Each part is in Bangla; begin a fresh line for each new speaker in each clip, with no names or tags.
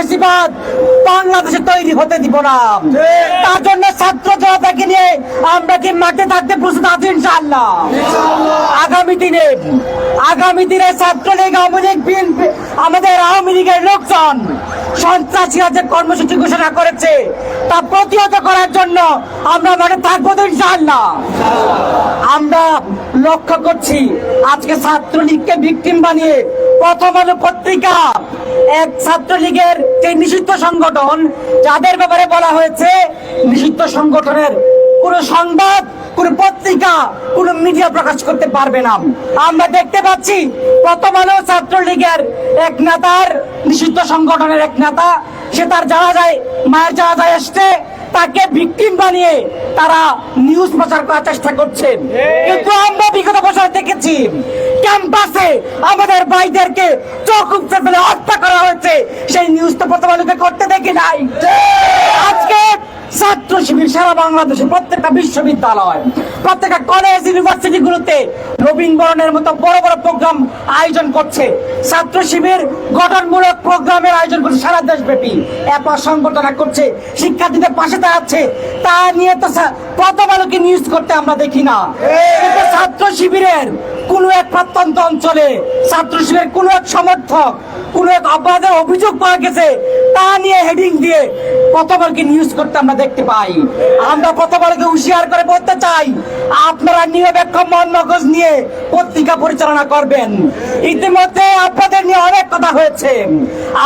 ফেসিবাদ বাংলাদেশে তৈরি হতে দিব না। তার জন্য ছাত্র জনতাকে নিয়ে আমরা কি মাঠে থাকতে প্রস্তুত আছি ইনশাআল্লাহ? আগামী দিনে আগামী দিনে ছাত্রলীগ আওয়ামী লীগ বিএনপি আমাদের আওয়ামী লীগের লোকজন সন্ত্রাসীরা যে কর্মসূচি ঘোষণা করেছে তা প্রতিহত করার জন্য আমরা মাঠে থাকব তো ইনশাআল্লাহ। লক্ষ্য করছি, আজকে ছাত্রলীগকে ভিকটিম বানিয়ে প্রথম আলো পত্রিকা, এক ছাত্রলীগের যে নিষিদ্ধ সংগঠন, যাদের ব্যাপারে বলা হয়েছে, নিষিদ্ধ সংগঠনের কোন সংবাদ, কোন পত্রিকা, কোন মিডিয়া প্রকাশ করতে পারবে না। আমরা দেখতে পাচ্ছি, প্রথম আলো ছাত্রলীগের এক নেতার, নিষিদ্ধ সংগঠনের এক নেতা, সে তার জানা যায়, মায়ের জানা যায় এসছে তাকে ভিকটিম বানিয়ে তারা নিউজ প্রচার করার চেষ্টা করছেন। কিন্তু আমরা বিগত বছর দেখেছি ক্যাম্পাসে আমাদের ভাইদেরকে চোখ উপচে ফেলে হত্যা করা হয়েছে। সেই নিউজ তো প্রথম আলোকে করতে দেখি নাই। আজকে ছাত্র শিবির সারা বাংলাদেশে প্রত্যেকটা বিশ্ববিদ্যালয় প্রত্যেকটা কলেজ ইউনিভার্সিটি গুলোতে নবীনবরণের মতো বড় বড় প্রোগ্রাম আয়োজন করছে। ছাত্র শিবির গঠনমূলক প্রোগ্রামের আয়োজন করছে সারা দেশব্যাপী। এরপর সংগঠনা করছে, শিক্ষার্থীদের পাশে দাঁড়াচ্ছে। তা নিয়ে তো প্রথম আলোকে নিউজ করতে আমরা দেখি না। ছাত্র শিবিরের কোন এক প্রত্যন্ত অঞ্চলে, ছাত্র শিবিরের কোন এক সমর্থক, কোন এক অপরাধের অভিযোগ পাওয়া গেছে, তা নিয়ে হেডিং দিয়ে প্রথমকে নিউজ করতে আমরা দেখতে পাই? আমরা কতবারকে হুঁশিয়ার করে বলতে চাই? আপনারা নিরপেক্ষ মন মগজ নিয়ে পত্রিকা পরিচালনা করবেন। ইতিমধ্যে আপনাদের নিয়ে অনেক কথা হয়েছে।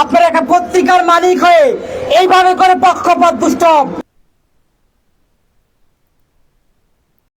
আপনারা একটা পত্রিকার মালিক হয়ে এইভাবে করে পক্ষপাত দুষ্ট